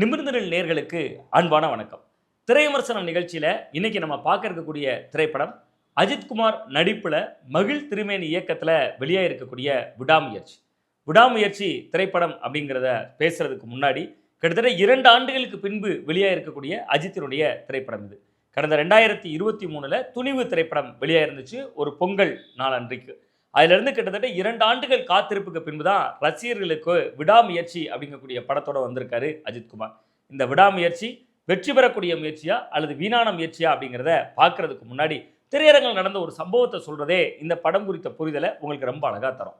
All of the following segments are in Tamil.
நிமிர்ந்தனில் நேர்களுக்கு அன்பான வணக்கம். திரைவிமர்சனம் நிகழ்ச்சியில் இன்னைக்கு நம்ம பார்க்க இருக்கக்கூடிய திரைப்படம் அஜித்குமார் நடிப்பில் மகிழ் திருமேனி இயக்கத்தில் வெளியாக இருக்கக்கூடிய விடாமுயற்சி. விடாமுயற்சி திரைப்படம் அப்படிங்கிறத பேசுறதுக்கு முன்னாடி கிட்டத்தட்ட இரண்டு ஆண்டுகளுக்கு பின்பு வெளியாக இருக்கக்கூடிய அஜித்தினுடைய திரைப்படம் இது. கடந்த ரெண்டாயிரத்தி இருபத்தி மூணில் துணிவு திரைப்படம் வெளியாக இருந்துச்சு ஒரு பொங்கல் நாள் அன்றைக்கு. அதிலிருந்து கிட்டத்தட்ட இரண்டு ஆண்டுகள் காத்திருப்புக்கு பின்பு தான் ரசிகர்களுக்கு விடாமுயற்சி அப்படிங்கக்கூடிய படத்தோட வந்திருக்காரு அஜித்குமார் இந்த விடாமுயற்சி வெற்றி பெறக்கூடிய முயற்சியா அல்லது வீணான முயற்சியா அப்படிங்கிறத பார்க்கறதுக்கு முன்னாடி திரையரங்கில் நடந்த ஒரு சம்பவத்தை சொல்றதே இந்த படம் குறித்த புரிதலை உங்களுக்கு ரொம்ப அழகா தரும்.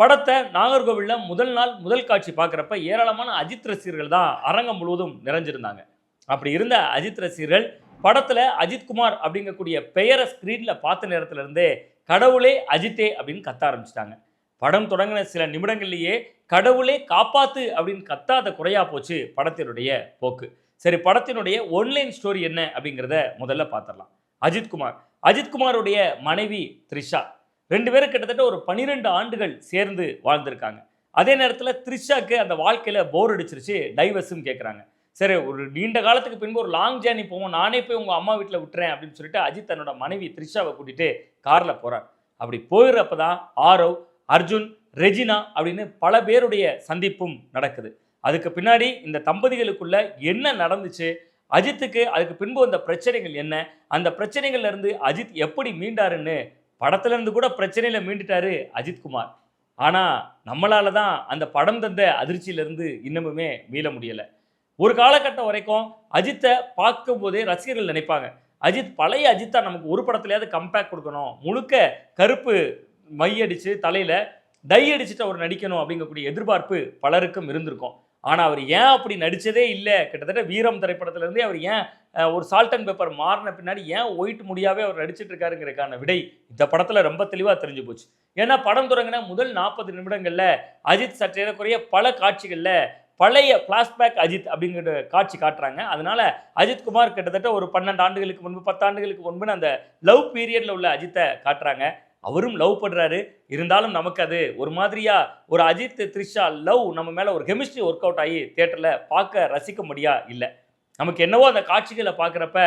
படத்தை நாகர்கோவிலில் முதல் நாள் முதல் காட்சி பார்க்குறப்ப ஏராளமான அஜித் ரசிகர்கள் தான் அரங்கம் முழுவதும் நிறைஞ்சிருந்தாங்க. அப்படி இருந்த அஜித் ரசிகர்கள் படத்தில் அஜித்குமார் அப்படிங்கக்கூடிய பெயரை ஸ்க்ரீனில் பார்த்த நேரத்துலேருந்தே கடவுளே அஜித்தே அப்படின்னு கத்த ஆரம்பிச்சிட்டாங்க. படம் தொடங்கின சில நிமிடங்கள்லேயே கடவுளே காப்பாத்து அப்படின்னு கத்தாத குறையா போச்சு படத்தினுடைய போக்கு. சரி படத்தினுடைய ஒன்லைன் ஸ்டோரி என்ன அப்படிங்கிறத முதல்ல பார்த்துடலாம் அஜித்குமார் அஜித்குமாருடைய மனைவி த்ரிஷா. ரெண்டு பேரும் கிட்டத்தட்ட ஒரு பன்னிரெண்டு ஆண்டுகள் சேர்ந்து வாழ்ந்திருக்காங்க. அதே நேரத்தில் த்ரிஷாக்கு அந்த வாழ்க்கையில் போர் அடிச்சிருச்சு டைவர்ஸும் கேட்குறாங்க சரி ஒரு நீண்ட காலத்துக்கு பின்பு ஒரு லாங் ஜேர்னி போவோம். நானே போய் உங்கள் அம்மா வீட்டில் விட்டுறேன் அப்படின்னு சொல்லிட்டு அஜித் தன்னோட மனைவி த்ரிஷாவை கூட்டிகிட்டு காரில் போகிறார் அப்படி போயிடுறப்ப தான் ஆரவ் அர்ஜுன் ரெஜினா அப்படின்னு பல பேருடைய சந்திப்பும் நடக்குது. அதுக்கு பின்னாடி இந்த தம்பதிகளுக்குள்ள என்ன நடந்துச்சு? அஜித்துக்கு அதுக்கு பின்பு வந்த பிரச்சனைகள் என்ன? அந்த பிரச்சனைகள்லேருந்து அஜித் எப்படி மீண்டாருன்னு படத்துலேருந்து கூட பிரச்சனையில் மீண்டுட்டாரு அஜித்குமார் ஆனால் நம்மளால தான் அந்த படம் தந்த அதிர்ச்சியிலேருந்து இன்னமுமே மீள முடியலை. ஒரு காலகட்டம் வரைக்கும் அஜித்தை பார்க்கும்போதே ரசிகர்கள் நினைப்பாங்க. அஜித் பழைய அஜித்தா நமக்கு ஒரு படத்துலையாவது கம்பேக் கொடுக்கணும். முழுக்க கருப்பு மை தலையில் தலையில டை அடிச்சுட்டு அவர் நடிக்கணும் அப்படிங்கக்கூடிய எதிர்பார்ப்பு பலருக்கும் இருந்திருக்கும். ஆனால் அவர் ஏன் அப்படி நடித்ததே இல்லை. கிட்டத்தட்ட வீரம் திரைப்படத்துலேருந்தே அவர் ஏன் ஒரு சால்ட் அண்ட் பேப்பர் மாறின பின்னாடி ஏன் ஒயிட் முடியாவே அவர் நடிச்சிகிட்ருக்காருங்கிறதுக்கான விடை இந்த படத்தில் ரொம்ப தெளிவாக தெரிஞ்சு போச்சு. ஏன்னா படம் தொடங்கின முதல் நாற்பது நிமிடங்களில் அஜித் சற்றேறக்குறைய பல காட்சிகளில் பழைய பிளாஷ்பேக் அஜித் அப்படிங்கிற காட்சி காட்டுறாங்க. அதனால அஜித்குமார் கிட்டத்தட்ட ஒரு பன்னெண்டு ஆண்டுகளுக்கு முன்பு பத்தாண்டுகளுக்கு முன்பு அந்த லவ் பீரியடில் உள்ள அஜித்தை காட்டுறாங்க. அவரும் லவ் பண்ணுறாரு இருந்தாலும் நமக்கு அது ஒரு மாதிரியா ஒரு அஜித் த்ரிஷா லவ் நம்ம மேலே ஒரு கெமிஸ்ட்ரி ஒர்க் அவுட் ஆகி தேட்டரில் பார்க்க ரசிக்க முடியா? இல்லை. நமக்கு என்னவோ அந்த காட்சிகளை பார்க்குறப்ப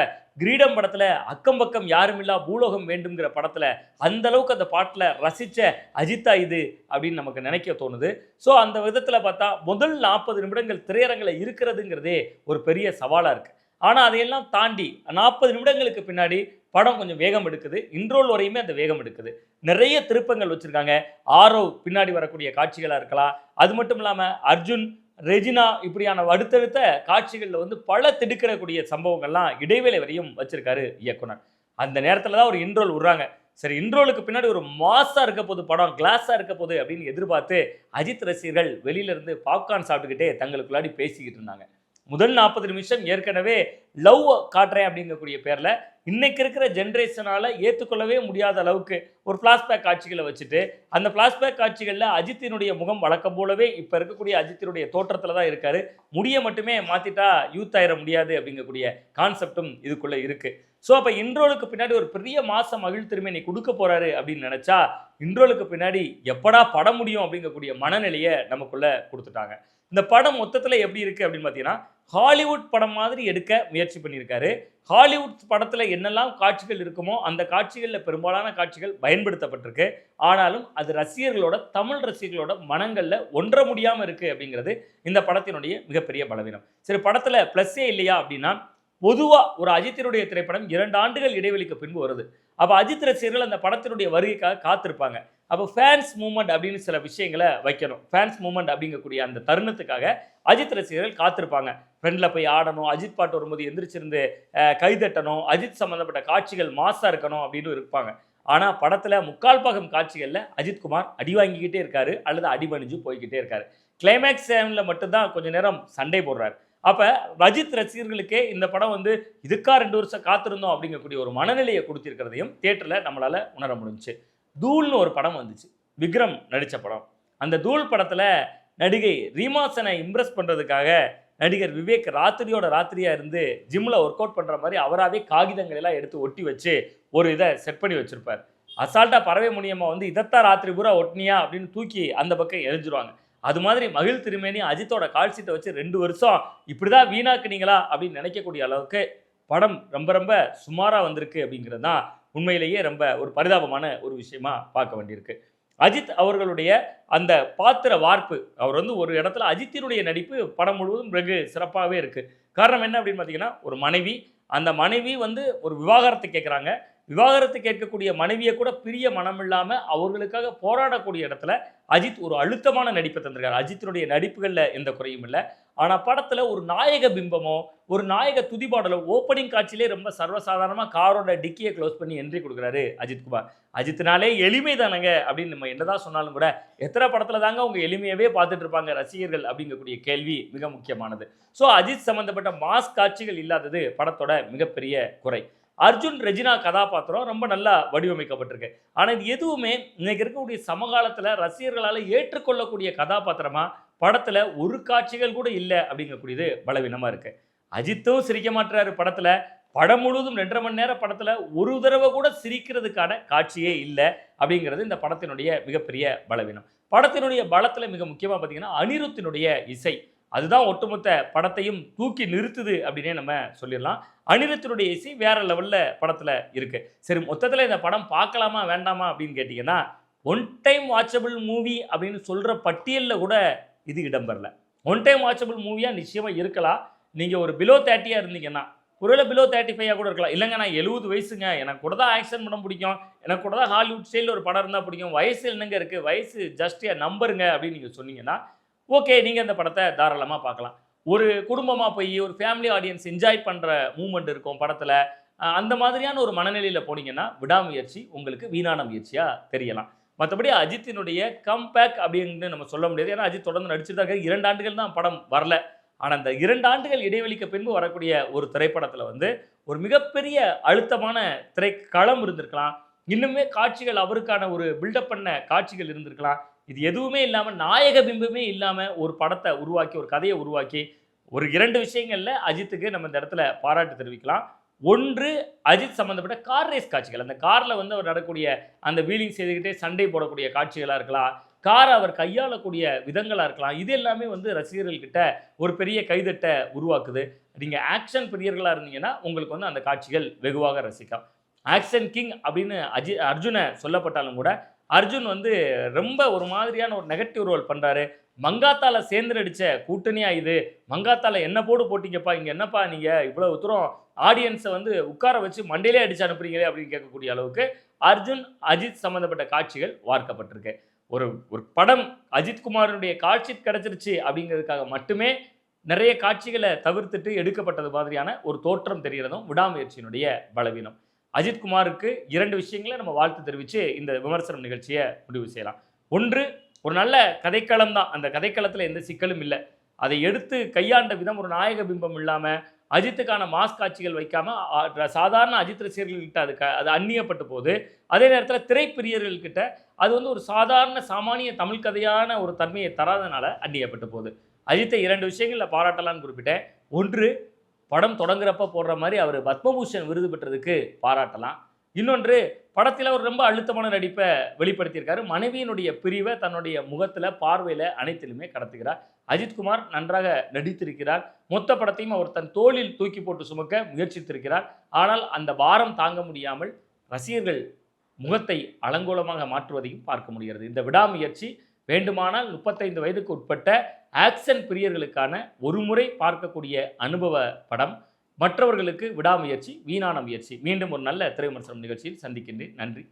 கிரீடம் படத்தில் அக்கம் பக்கம் யாருமில்லா பூலோகம் வேண்டுங்கிற படத்தில் அந்த அளவுக்கு அந்த பாட்டில் ரசித்த அஜித்தா இது அப்படின்னு நமக்கு நினைக்க தோணுது. ஸோ அந்த விதத்தில் பார்த்தா முதல் நாற்பது நிமிடங்கள் திரையரங்கில் இருக்கிறதுங்கிறதே ஒரு பெரிய சவாலாக இருக்குது ஆனால் அதையெல்லாம் தாண்டி நாற்பது நிமிடங்களுக்கு பின்னாடி படம் கொஞ்சம் வேகம் எடுக்குது. இன்ட்ரோல் வரையுமே அந்த வேகம் எடுக்குது. நிறைய திருப்பங்கள் வச்சுருக்காங்க. ஆரோ பின்னாடி வரக்கூடிய காட்சிகளாக இருக்கலாம். அது மட்டும் இல்லாமல் அர்ஜுன் ரெஜினா இப்படியான அடுத்தடுத்த காட்சிகளில் வந்து பல திடுக்கிடக்கூடிய சம்பவங்கள்லாம் இடைவேளை வரையும் வச்சிருக்காரு இயக்குனர். அந்த நேரத்தில் தான் ஒரு இன்ட்ரோல் விடுறாங்க. சரி இன்ட்ரோலுக்கு பின்னாடி ஒரு மாஸாக இருக்க போது படம் கிளாஸாக இருக்க போது அப்படின்னு எதிர்பார்த்து அஜித் ரசிகர்கள் வெளியில இருந்து பாப்கார்ன் சாப்பிட்டுக்கிட்டே தங்களுக்குள்ளாடி பேசிக்கிட்டு இருந்தாங்க. முதல் நாற்பது நிமிஷம் ஏற்கனவே லவ் காட்டுறேன் அப்படிங்கக்கூடிய பேரில் இன்னைக்கு இருக்கிற ஜென்ரேஷனால் ஏற்றுக்கொள்ளவே முடியாத அளவுக்கு ஒரு ஃப்ளாஷ்பேக் காட்சிகளை வச்சுட்டு அந்த ஃப்ளாஷ்பேக் காட்சிகளில் அஜித்தினுடைய முகம் வழக்கம் போலவே இப்போ இருக்கக்கூடிய அஜித்தினுடைய தோற்றத்தில் தான் இருக்கார். முடியை மட்டுமே மாற்றிட்டா யூத் ஆயிட முடியாது அப்படிங்கக்கூடிய கான்செப்டும் இதுக்குள்ளே இருக்குது ஸோ அப்போ இன்ட்ரோலுக்கு பின்னாடி ஒரு பெரிய மாச மகிழ் திரும்பி நீ கொடுக்க போகிறாரு அப்படின்னு நினச்சா இன்ட்ரோலுக்கு பின்னாடி எப்படா படம் முடியும் அப்படிங்கக்கூடிய மனநிலையை நமக்குள்ளே கொடுத்துட்டாங்க. இந்த படம் மொத்தத்தில் எப்படி இருக்குது அப்படின்னு பார்த்தீங்கன்னா ஹாலிவுட் படம் மாதிரி எடுக்க முயற்சி பண்ணியிருக்காரு. ஹாலிவுட் படத்தில் என்னெல்லாம் காட்சிகள் இருக்குமோ அந்த காட்சிகளில் பெரும்பாலான காட்சிகள் பயன்படுத்தப்பட்டிருக்கு. ஆனாலும் அது ரசிகர்களோட தமிழ் ரசிகர்களோட மனங்களில் ஒன்ற முடியாமல் இருக்குது அப்படிங்கிறது இந்த படத்தினுடைய மிகப்பெரிய பலவீனம். சரி படத்தில் ப்ளஸ்ஸே இல்லையா அப்படின்னா பொதுவாக ஒரு அஜித்தினுடைய திரைப்படம் இரண்டு ஆண்டுகள் இடைவெளிக்கு பின்பு வருது. அப்போ அஜித் ரசிகர்கள் அந்த படத்தினுடைய வருகைக்காக காத்திருப்பாங்க. அப்போ ஃபேன்ஸ் மூமெண்ட் அப்படின்னு சில விஷயங்களை வைக்கணும். ஃபேன்ஸ் மூமெண்ட் அப்படிங்கக்கூடிய அந்த தருணத்துக்காக அஜித் ரசிகர்கள் காத்திருப்பாங்க. ஃப்ரெண்டில் போய் ஆடணும் அஜித் பாட்டு வரும்போது எந்திரிச்சிருந்து கைதட்டணும் அஜித் சம்மந்தப்பட்ட காட்சிகள் மாசாக இருக்கணும் அப்படின்னு இருப்பாங்க. ஆனால் படத்தில் முக்கால் பாகம் காட்சிகளில் அஜித்குமார் அடி வாங்கிக்கிட்டே இருக்காரு அல்லது அடிபணிஞ்சு போய்கிட்டே இருக்காரு. கிளைமேக்ஸ் டைமில் மட்டும்தான் கொஞ்ச நேரம் சண்டை போடுறாரு. அப்போ ரஜித் ரசிகர்களுக்கே இந்த படம் வந்து இதுக்கா ரெண்டு வருஷம் காத்திருந்தோம் அப்படிங்கக்கூடிய ஒரு மனநிலையை கொடுத்திருக்கிறதையும் தியேட்டரில் நம்மளால் உணர முடிஞ்சுச்சு. தூள்னு ஒரு படம் வந்துச்சு. விக்ரம் நடித்த படம். அந்த தூள் படத்தில் நடிகை ரீமாசனை இம்ப்ரெஸ் பண்ணுறதுக்காக நடிகர் விவேக் ராத்திரியோட ராத்திரியாக இருந்து ஜிம்மில் ஒர்க் அவுட் பண்ணுற மாதிரி அவராகவே காகிதங்கள் எல்லாம் எடுத்து ஒட்டி வச்சு ஒரு இதை செட் பண்ணி வச்சுருப்பார். அசால்ட்டாக பறவை முனியம்மா வந்து இதைத்தான் ராத்திரி பூரா ஒட்டினியா? அப்படின்னு தூக்கி அந்த பக்கம் எரிஞ்சிருவாங்க. அது மாதிரி மகிழ் திருமேனி அஜித்தோட கால் சீட்டை வச்சு ரெண்டு வருஷம் இப்படி தான் வீணாக்குனீங்களா அப்படின்னு நினைக்கக்கூடிய அளவுக்கு படம் ரொம்ப ரொம்ப சுமாராக வந்திருக்கு அப்படிங்கிறது தான் உண்மையிலேயே ரொம்ப ஒரு பரிதாபமான ஒரு விஷயமா பார்க்க வேண்டியிருக்கு. அஜித் அவர்களுடைய அந்த பாத்திர வார்ப்பு அவர் வந்து ஒரு இடத்துல அஜித்தினுடைய நடிப்பு படம் முழுவதும் வெகு சிறப்பாகவே இருக்குது காரணம் என்ன அப்படின்னு பார்த்தீங்கன்னா ஒரு மனைவி அந்த மனைவி வந்து ஒரு விவாகரத்து கேட்குறாங்க விவாகரத்து கேட்கக்கூடிய மனைவியை கூட பிரிய மனம் இல்லாமல் அவர்களுக்காக போராடக்கூடிய இடத்துல அஜித் ஒரு அழுத்தமான நடிப்பை தந்திருக்காரு. அஜித்தினுடைய நடிப்புகளில் எந்த குறையும் இல்லை. ஆனால் படத்தில் ஒரு நாயக பிம்பமோ ஒரு நாயக துதிபாடலோ ஓப்பனிங் காட்சியிலே ரொம்ப சர்வசாதாரணமாக காரோட டிக்கியை க்ளோஸ் பண்ணி என்ட்ரி கொடுக்குறாரு அஜித்குமார் அஜித்னாலே எளிமை தானங்க அப்படின்னு நம்ம என்னதான் சொன்னாலும் கூட எத்தனை படத்தில் தாங்க அவங்க எளிமையவே பார்த்துட்டு இருப்பாங்க ரசிகர்கள் அப்படிங்கக்கூடிய கேள்வி மிக முக்கியமானது. ஸோ அஜித் சம்மந்தப்பட்ட மாஸ் காட்சிகள் இல்லாதது படத்தோட மிகப்பெரிய குறை. அர்ஜுன் ரெஜினா கதாபாத்திரம் ரொம்ப நல்லா வடிவமைக்கப்பட்டிருக்கு. ஆனால் இது எதுவுமே இன்னைக்கு இருக்கக்கூடிய சமகாலத்தில் ரசிகர்களால் ஏற்றுக்கொள்ளக்கூடிய கதாபாத்திரமாக படத்தில் ஒரு காட்சிகள் கூட இல்லை அப்படிங்கக்கூடியது பலவீனமாக இருக்குது அஜித்தும் சிரிக்க மாட்டுறாரு படத்தில். படம் முழுவதும் ரெண்டரை மணி நேரம் படத்தில் ஒரு தடவை கூட சிரிக்கிறதுக்கான காட்சியே இல்லை அப்படிங்கிறது இந்த படத்தினுடைய மிகப்பெரிய பலவீனம். படத்தினுடைய பலத்தில் மிக முக்கியமாக பார்த்தீங்கன்னா அனிருத்தினுடைய இசை. அதுதான் ஒட்டுமொத்த படத்தையும் தூக்கி நிறுத்துது அப்படின்னே நம்ம சொல்லிடலாம். அனிருத்தினுடைய இசை வேற லெவலில் படத்தில் இருக்கு. சரி மொத்தத்தில் இந்த படம் பார்க்கலாமா வேண்டாமா அப்படின்னு கேட்டிங்கன்னா ஒன் டைம் வாட்சபிள் மூவி அப்படின்னு சொல்கிற பட்டியலில் கூட இது இடம்பெறல ஒன் டைம் வாட்சபிள் மூவியாக நிச்சயமாக இருக்கலாம். நீங்கள் ஒரு பிலோ தேர்ட்டியாக இருந்தீங்கன்னா ஒருவேளை பிலோ தேர்ட்டி ஃபைவாக கூட இருக்கலாம். இல்லைங்க நான் எழுபது வயசுங்க. எனக்கு கூட தான் ஆக்ஷன் படம் பிடிக்கும். எனக்கு கூட தான் ஹாலிவுட் ஸ்டைலில் ஒரு படம் இருந்தால் பிடிக்கும். வயசு என்னங்க இருக்குது வயசு ஜஸ்ட் நம்பருங்க அப்படின்னு நீங்கள் சொன்னீங்கன்னா ஓகே நீங்கள் இந்த படத்தை தாராளமாக பார்க்கலாம். ஒரு குடும்பமாக போய் ஒரு ஃபேமிலி ஆடியன்ஸ் என்ஜாய் பண்ணுற மூமெண்ட் இருக்கும் படத்தில். அந்த மாதிரியான ஒரு மனநிலையில் போனீங்கன்னா விடாமுயற்சி உங்களுக்கு வீணான முயற்சியாக தெரியலாம். மற்றபடி அஜித்தினுடைய கம்பேக் அப்படின்னு நம்ம சொல்ல முடியாது. ஏன்னா அஜித் தொடர்ந்து நடிச்சுட்டு தான் இரண்டு ஆண்டுகள் தான் படம் வரல. ஆனால் அந்த இரண்டு ஆண்டுகள் இடைவெளிக்கு பின்பு வரக்கூடிய ஒரு திரைப்படத்தில் வந்து ஒரு மிகப்பெரிய அழுத்தமான திரைக்களம் இருந்திருக்கலாம். இன்னுமே காட்சிகள் அவருக்கான ஒரு பில்டப் பண்ண காட்சிகள் இருந்திருக்கலாம். இது எதுவுமே இல்லாமல் நாயக பிம்பமே இல்லாமல் ஒரு படத்தை உருவாக்கி ஒரு கதையை உருவாக்கி ஒரு இரண்டு விஷயங்களில் அஜித்துக்கு நம்ம இந்த இடத்துல பாராட்டு தெரிவிக்கலாம். ஒன்று அஜித் சம்மந்தப்பட்ட கார் ரேஸ் காட்சிகள். அந்த காரில் வந்து அவர் நடக்கக்கூடிய அந்த வீலிங் செய்துக்கிட்டே சண்டை போடக்கூடிய காட்சிகளாக இருக்கலாம். காரை அவர் கையாளக்கூடிய விதங்களாக இருக்கலாம். இது எல்லாமே வந்து ரசிகர்கள்கிட்ட ஒரு பெரிய கைதட்டை உருவாக்குது. நீங்கள் ஆக்ஷன் பிரியர்களாக இருந்தீங்கன்னா உங்களுக்கு வந்து அந்த காட்சிகள் வெகுவாக ரசிக்கலாம். ஆக்ஷன் கிங் அப்படின்னு அஜி அர்ஜுனை சொல்லப்பட்டாலும் கூட அர்ஜுன் வந்து ரொம்ப ஒரு மாதிரியான ஒரு நெகட்டிவ் ரோல் பண்ணுறாரு மங்காத்தால சேர்ந்து நடிச்ச கூட்டணியா இது? மங்காத்தால என்ன போடு போட்டிங்கப்பா? இங்கே என்னப்பா நீங்கள் இவ்வளோ தூரம் ஆடியன்ஸை வந்து உட்கார வச்சு மண்டையிலே அடிச்சு அனுப்புறீங்களே அப்படின்னு கேட்கக்கூடிய அளவுக்கு அர்ஜுன் அஜித் சம்மந்தப்பட்ட காட்சிகள் வார்க்கப்பட்டிருக்கு. ஒரு ஒரு படம் அஜித்குமாரனுடைய காட்சி கிடச்சிருச்சு அப்படிங்கிறதுக்காக மட்டுமே நிறைய காட்சிகளை தவிர்த்துட்டு எடுக்கப்பட்டது மாதிரியான ஒரு தோற்றம் தெரிகிறதும் விடாமுயற்சியினுடைய பலவீனம். அஜித் குமாருக்கு இரண்டு விஷயங்களை நம்ம வாழ்த்து தெரிவித்து இந்த விமர்சனம் நிகழ்ச்சியை முடிவு செய்யலாம். ஒன்று ஒரு நல்ல கதைக்களம் தான். அந்த கதைக்களத்தில் எந்த சிக்கலும் இல்லை. அதை எடுத்து கையாண்ட விதம் ஒரு நாயக பிம்பம் இல்லாமல் அஜித்துக்கான மாஸ் காட்சிகள் வைக்காமல் சாதாரண அஜித் ரசிகர்கள்கிட்ட அது க அது அந்நியப்பட்டு போகுது. அதே நேரத்தில் திரைப்பிரியர்கள்கிட்ட அது வந்து ஒரு சாதாரண சாமானிய தமிழ் கதையான ஒரு தன்மையை தராதனால அந்நியப்பட்டு போகுது. அஜித்தை இரண்டு விஷயங்களில் பாராட்டலாம்னு குறிப்பிட்டேன். ஒன்று படம் தொடங்குறப்ப போடுற மாதிரி அவர் பத்மபூஷன் விருது பெற்றதுக்கு பாராட்டலாம். இன்னொன்று படத்தில் அவர் ரொம்ப அழுத்தமான நடிப்பை வெளிப்படுத்தியிருக்காரு. மனைவியினுடைய பிரிவை தன்னுடைய முகத்தில் பார்வையில் அனைத்திலுமே கடத்துகிறார். அஜித்குமார் நன்றாக நடித்திருக்கிறார். மொத்த படத்தையும் அவர் தன் தோளில் தூக்கி போட்டு சுமக்க முயற்சித்திருக்கிறார். ஆனால் அந்த பாரம் தாங்க முடியாமல் ரசிகர்கள் முகத்தை அலங்கோலமாக மாற்றுவதையும் பார்க்க முடிகிறது. இந்த விடாமுயற்சி வேண்டுமானால் முப்பத்தைந்து வயதுக்கு உட்பட்ட ஆக்ஷன் பிரியர்களுக்கான ஒரு முறை பார்க்கக்கூடிய அனுபவ படம். மற்றவர்களுக்கு விடாமுயற்சி வீணான முயற்சி. மீண்டும் ஒரு நல்ல திரைவிமர்சனம் நிகழ்ச்சியில் சந்திக்கின்றேன். நன்றி.